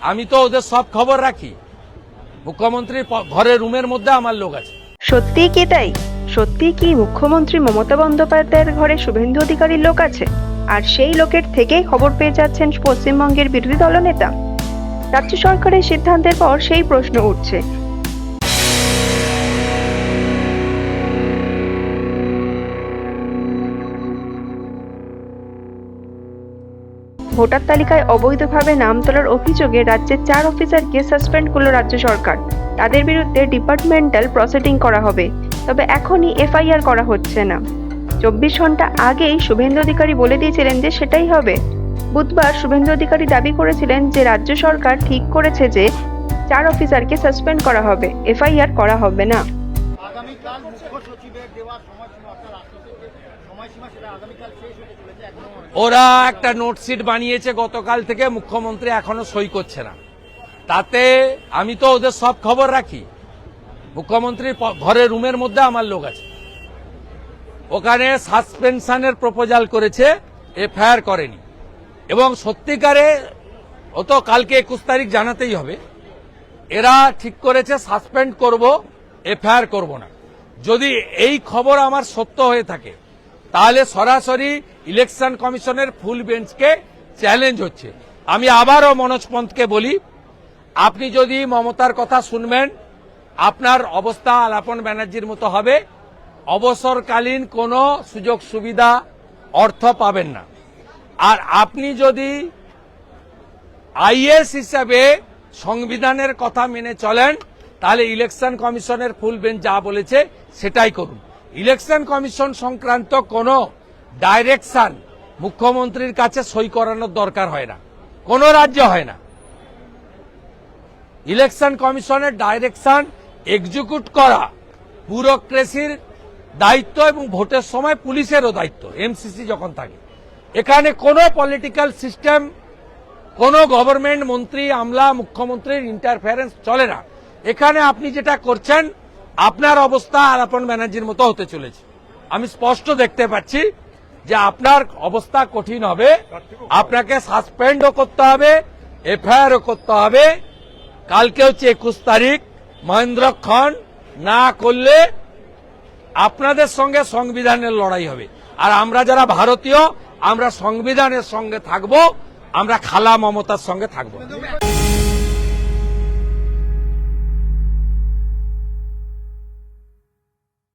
আমি তো ওদের সব খবর রাখি। মুখ্যমন্ত্রীর ঘরের রুমের মধ্যে আমার লোক আছে। সত্যি কি তাই? সত্যি কি মুখ্যমন্ত্রী মমতা বন্দ্যোপাধ্যায়ের ঘরে শুভেন্দু অধিকারীর লোক আছে? আর সেই লোকের থেকেই খবর পেয়ে যাচ্ছেন পশ্চিমবঙ্গের বিরোধী দলনেতা? রাজ্য সরকারের সিদ্ধান্তের পর সেই প্রশ্ন উঠছে। ভোটার তালিকায় অবৈধভাবে নাম তোলার অভিযোগে রাজ্যের চার অফিসারকে সাসপেন্ড করল রাজ্য সরকার। তাদের বিরুদ্ধে ডিপার্টমেন্টাল প্রসিডিং করা হবে, তবে এখনই এফআইআর করা হচ্ছে না। চব্বিশ ঘণ্টা আগেই শুভেন্দু অধিকারী বলে দিয়েছিলেন যে সেটাই হবে। বুধবার শুভেন্দু অধিকারী দাবি করেছিলেন যে রাজ্য সরকার ঠিক করেছে যে চার অফিসারকে সাসপেন্ড করা হবে, এফআইআর করা হবে না। আগামীকাল মুখ্য সচিবের দেওয়া সময়সীমা অর্থাৎ রাষ্ট্রপতির যে সময়সীমা সেটা আগামীকাল শেষ হতে চলেছে এখনও ওরা একটা নোটশিট বানিয়েছে গতকাল থেকে, মুখ্যমন্ত্রী এখনও সই করছে না। তাতে আমি তো ওদের সব খবর রাখি। মুখ্যমন্ত্রীর ঘরের রুমের মধ্যে আমার লোক আছে। ওখানে সাসপেনশনের প্রপোজাল করেছে, এফআইআর করেনি। এবং সত্যিকারে, ও তো কালকে একুশ তারিখ জানাতেই হবে। এরা ঠিক করেছে, সাসপেন্ড করব, এফআইআর করব না। যদি এই খবর আমার সত্য হয়ে থাকে তাহলে সরাসরি ইলেকশন কমিশনের ফুল বেঞ্চকে চ্যালেঞ্জ হচ্ছে। আমি আবারও মনোজ পন্থকে বলি, আপনি যদি মমতার কথা শুনবেন, আপনার অবস্থা আলাপন ব্যানার্জির মতো হবে। অবসরকালীন কোনো সুযোগ সুবিধা, অর্থ পাবেন না। আর আপনি যদি আইএস হিসাবে সংবিধানের কথা মেনে চলেন, তাহলে ইলেকশন কমিশনের ফুল বেঞ্চ যা বলেছে, সেটাই করুন। ইলেকশন কমিশন সংক্রান্ত কোনো ডাইরেকশন মুখ্যমন্ত্রীর কাছে সই করানোর দরকার হয় না। কোনো রাজ্য হয় না। ইলেকশন কমিশনের ডাইরেকশন এক্সিকিউট করা ব্যুরোক্রেসির দায়িত্ব এবং ভোটের সময় পুলিশেরও দায়িত্ব এমসিসি যখন থাকে। এখানে কোনো পলিটিক্যাল সিস্টেম কোন গভর্নমেন্ট মন্ত্রী, আমলা, মুখ্যমন্ত্রীর ইন্টারফারেন্স চলে না। এখানে আপনি যেটা করছেন আপনার অবস্থা আলাপন ব্যানার্জির মতো হতে চলেছে। আমি স্পষ্ট দেখতে পাচ্ছি যে আপনার অবস্থা কঠিন হবে, আপনাকে সাসপেন্ডও করতে হবে এফআইআরও করতে হবে। কালকে হচ্ছে একুশ তারিখ মহেন্দ্রক্ষণ না করলে আপনাদের সঙ্গে সংবিধানের লড়াই হবে। আর আমরা যারা ভারতীয়, আমরা সংবিধানের সঙ্গে থাকব, আমরা খালা মমতার সঙ্গে থাকব